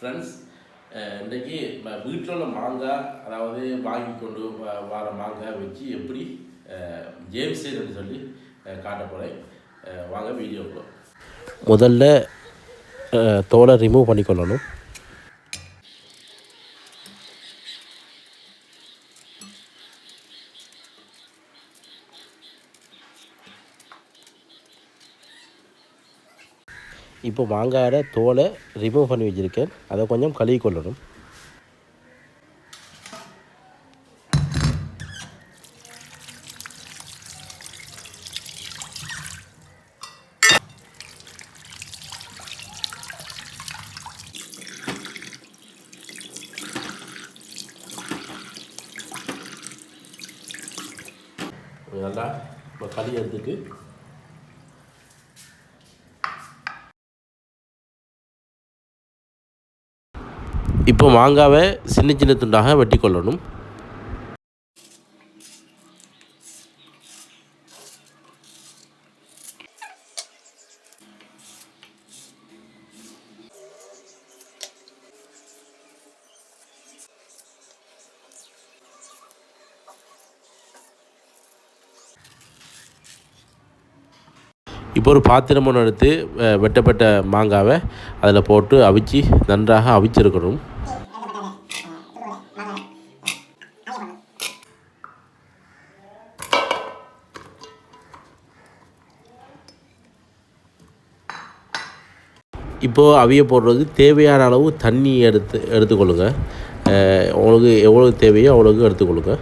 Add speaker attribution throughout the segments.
Speaker 1: Friends இன்றைக்கி வீட்டில் உள்ள மாங்காய் அதாவது வாங்கி கொண்டு வ- வர மாங்காய் வச்சு எப்படி அஹ், ஜேம்ஸ் செய்யறதுன்னு சொல்லி காட்ட போகிறேன் வாங்க வீடியோக்குள்ள.
Speaker 2: முதல்ல தோலை ரிமூவ் பண்ணிக்கொள்ளணும். இப்போ மாங்காயோட தோலை ரிமூவ் பண்ணி வச்சுருக்கேன். அதை கொஞ்சம் கழுவி கொள்ளணும்.
Speaker 1: நல்லா இப்போ களி எடுத்துட்டு
Speaker 2: இப்போ மாங்காவை சின்ன சின்ன துண்டாக வெட்டி கொள்ளணும். இப்போ ஒரு பாத்திரம் ஒன்று எடுத்து வெட்டப்பட்ட மாங்காவை அதில் போட்டு அவிச்சு நன்றாக அவிச்சிருக்கணும். இப்போது அவிய போடுறதுக்கு தேவையான அளவு தண்ணி எடுத்து எடுத்துக்கொள்ளுங்க. உங்களுக்கு எவ்வளோ தேவையோ அவ்வளோக்கு எடுத்துக்கொள்ளுங்க.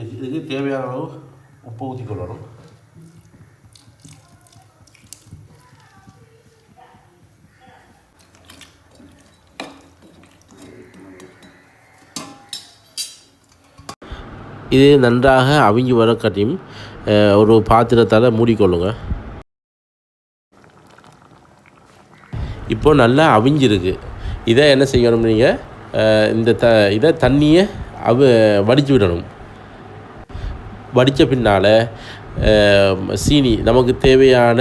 Speaker 1: இதுக்கு தேவையான அளவு உப்பு ஊற்றிக்கொள்ளணும்
Speaker 2: இது நன்றாக அவிஞ்சு வர காட்டியும் அஹ், ஒரு பாத்திரத்தால் மூடிக்கொள்ளுங்க. இப்போது நல்லா அவிஞ்சிருக்கு. இதை என்ன செய்யணும் நீங்கள் இந்த த இதை தண்ணியை அவ வடித்து விடணும். வடித்த பின்னால் சீனி நமக்கு தேவையான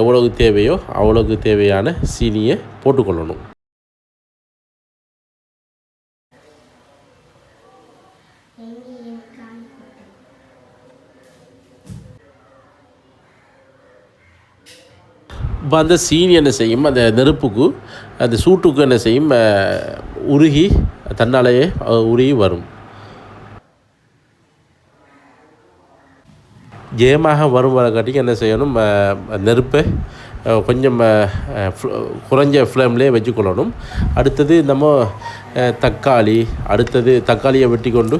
Speaker 2: எவ்வளவு தேவையோ அவ்வளவுக்கு தேவையான சீனியை போட்டுக்கொள்ளணும். இப்போ அந்த சீனி என்ன செய்யும்? அந்த நெருப்புக்கு அந்த சூட்டுக்கு என்ன செய்யும்? உருகி தன்னாலேயே உருகி வரும். ஜெயமாக வரும் வரக்காட்டிக்கு என்ன செய்யணும்? நெருப்பை கொஞ்சம் குறைஞ்ச ஃப்ளேம்லேயே வச்சுக்கொள்ளணும். அடுத்தது நம்ம தக்காளி அடுத்தது தக்காளியை வெட்டி கொண்டு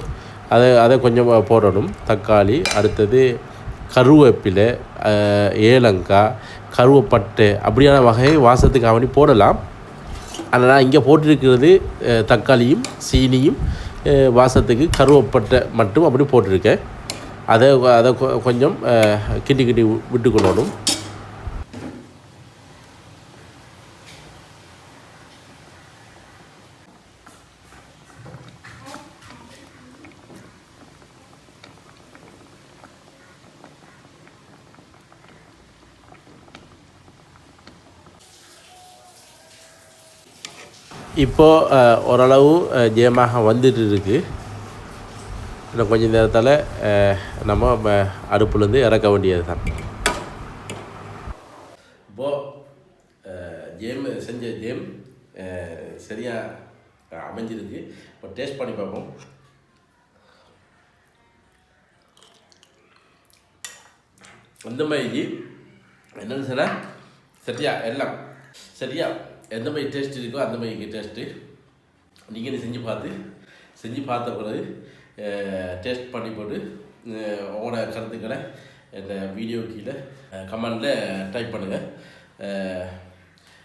Speaker 2: அதை அதை கொஞ்சம் போடணும். தக்காளி அடுத்தது கருவேப்பிலை ஏலங்காய் ஏலக்காய் அப்படியான வகையை வாசத்துக்கு அவனி போடலாம். ஆனால் இங்கே போட்டிருக்கிறது தக்காளியும் சீனியும் வாசத்துக்கு கருவேப்பட்டை மட்டும் அப்படி போட்டிருக்கேன். அதை அதை கொ- கொஞ்சம் கிண்டி கிண்டி விட்டுக்கொள்ளணும். இப்போது ஓரளவு ஜெயமாக வந்துட்டு இருக்குது இன்னும் கொஞ்சம் நேரத்தால் நம்ம அடுப்புலேருந்து இறக்க வேண்டியது தான்
Speaker 1: இப்போது ஜேம் செஞ்ச ஜேம் சரியாக அமைஞ்சிருக்கு. இப்போ டேஸ்ட் பண்ணி பார்ப்போம். அந்த மாதிரி என்னென்னு சொன்னால் சரியா எல்லாம் சரியா எந்த மாதிரி டேஸ்ட் இருக்கோ அந்த மாதிரி டேஸ்ட்டு நீங்கள் செஞ்சு பார்த்து செஞ்சு பார்த்த பிறகு டேஸ்ட் பண்ணி போட்டு உங்களோட கருத்துக்களை இந்த வீடியோ கீழே கமெண்டில் டைப் பண்ணுங்கள்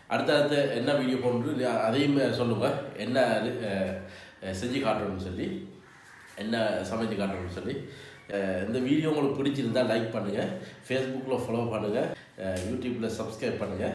Speaker 1: அடுத்தடுத்த என்ன வீடியோ போட்டு அதையும் சொல்லுங்கள் என்ன செஞ்சு காட்டணும்னு சொல்லி என்ன சமைச்சு காட்டணும்னு சொல்லி இந்த வீடியோ உங்களுக்கு பிடிச்சிருந்தா லைக் பண்ணுங்கள் ஃபேஸ்புக்கில் ஃபாலோ பண்ணுங்கள் யூடியூப்பில் சப்ஸ்கிரைப் பண்ணுங்கள்